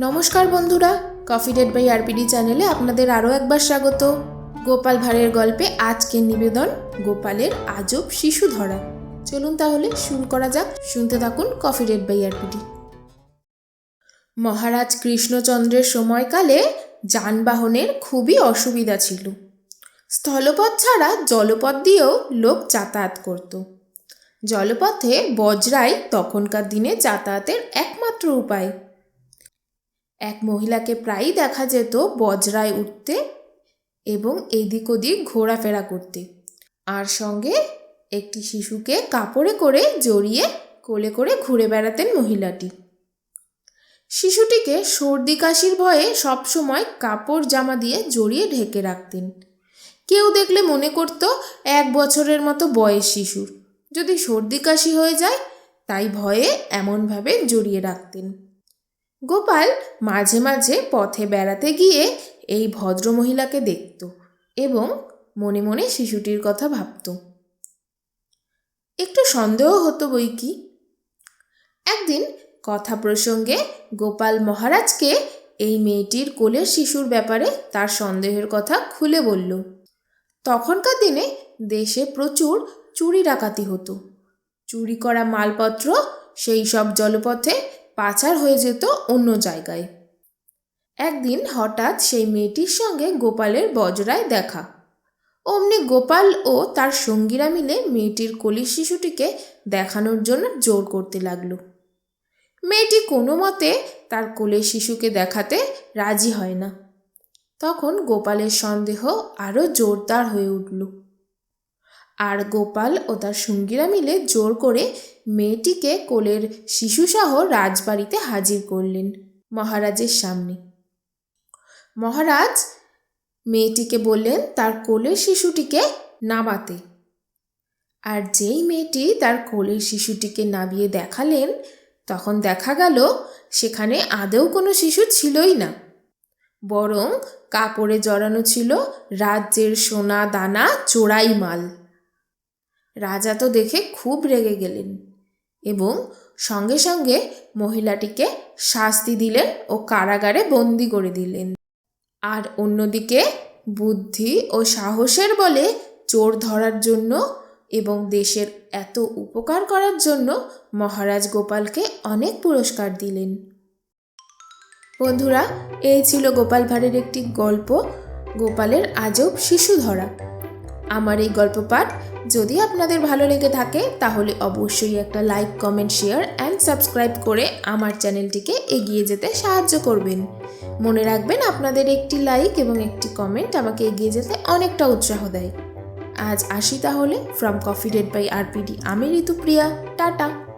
নমস্কার বন্ধুরা coffee date by RPD চ্যানেলে আপনাদের আরও একবার স্বাগত। গোপাল ভাঁড়ের গল্পে আজকের নিবেদন, গোপালের আজব শিশু ধরা। চলুন তাহলে শুরু করা যাক। শুনতে থাকুন coffee date by RPD Maharaj কৃষ্ণচন্দ্রের সময়কালে যানবাহনের খুবই অসুবিধা ছিল। স্থলপথ ছাড়া জলপথ দিয়েও লোক যাতায়াত করত। জলপথে বজরাই তখনকার দিনে যাতায়াতের একমাত্র উপায়। এক মহিলাকে প্রায়ই দেখা যেত বজরায় উঠতে এবং এদিক ওদিক ঘোরাফেরা করতে। আর সঙ্গে একটি শিশুকে কাপড়ে করে জড়িয়ে কোলে করে ঘুরে বেড়াতেন মহিলাটি। শিশুটিকে সর্দি কাশির ভয়ে সবসময় কাপড় জামা দিয়ে জড়িয়ে ঢেকে রাখতেন। কেউ দেখলে মনে করত এক বছরের মতো বয়স শিশুর। যদি সর্দি কাশি হয়ে যায়, তাই ভয়ে এমনভাবে জড়িয়ে রাখতেন। গোপাল মাঝে মাঝে পথে বেড়াতে গিয়ে এই ভদ্রমহিলাকে দেখত এবং মনে মনে শিশুটির কথা ভাবত। একটু সন্দেহ হতো বই কি? একদিন কথা প্রসঙ্গে গোপাল মহারাজকে এই মেয়েটির কোলের শিশুর ব্যাপারে তার সন্দেহের কথা খুলে বলল। তখনকার দিনে দেশে প্রচুর চুরি ডাকাতি হতো। চুরি করা মালপত্র, সেই সব জলপথে পাচার হয়ে যেত অন্য জায়গায়। একদিন হঠাৎ সেই মেয়েটির সঙ্গে গোপালের বজরায় দেখা। অমনি গোপাল ও তার সঙ্গীরা মিলে মেয়েটির কলি শিশুটিকে দেখানোর জন্য জোর করতে লাগল। মেয়েটি কোনো মতে তার কোলের শিশুকে দেখাতে রাজি হয় না। তখন গোপালের সন্দেহ আরও জোরদার হয়ে উঠল। আর গোপাল ও তার সঙ্গীরা মিলে জোর করে মেয়েটিকে কোলের শিশুসহ রাজবাড়িতে হাজির করলেন মহারাজের সামনে। মহারাজ, মেয়েটিকে বললেন, তার কোলের শিশুটিকে নামাতে। আর যেই মেয়েটি তার কোলের শিশুটিকে নামিয়ে দেখালেন, তখন দেখা গেল সেখানে আদৌ কোনো শিশু ছিলই না। বরং কাপড়ে জড়ানো ছিল রাজ্যের সোনা দানা চোরাই মাল। রাজা তো দেখে খুব রেগে গেলেন এবং সঙ্গে সঙ্গে মহিলাটিকে শাস্তি দিলেন ও কারাগারে বন্দি করে দিলেন। আর অন্যদিকে বুদ্ধি ও সাহসের বলে চোর ধরার জন্য এবং দেশের এত উপকার করার জন্য মহারাজ গোপালকে অনেক পুরস্কার দিলেন। বন্ধুরা, এই ছিল গোপাল ভাঁড়ের একটি গল্প। গোপালের আজব শিশু ধরা। আমার এই গল্প পাঠ যদি আপনাদের ভালো লেগে থাকে, তাহলে অবশ্যই একটা like comment share and subscribe করে আমার চ্যানেলটিকে এগিয়ে যেতে সাহায্য করবেন। মনে রাখবেন আপনাদের একটি লাইক এবং একটি কমেন্ট আমাকে এগিয়ে যেতে অনেকটা উৎসাহ দেয়। আজ আসি তাহলে from coffee date by RPD আমি ঋতুপ্রিয়া, টাটা।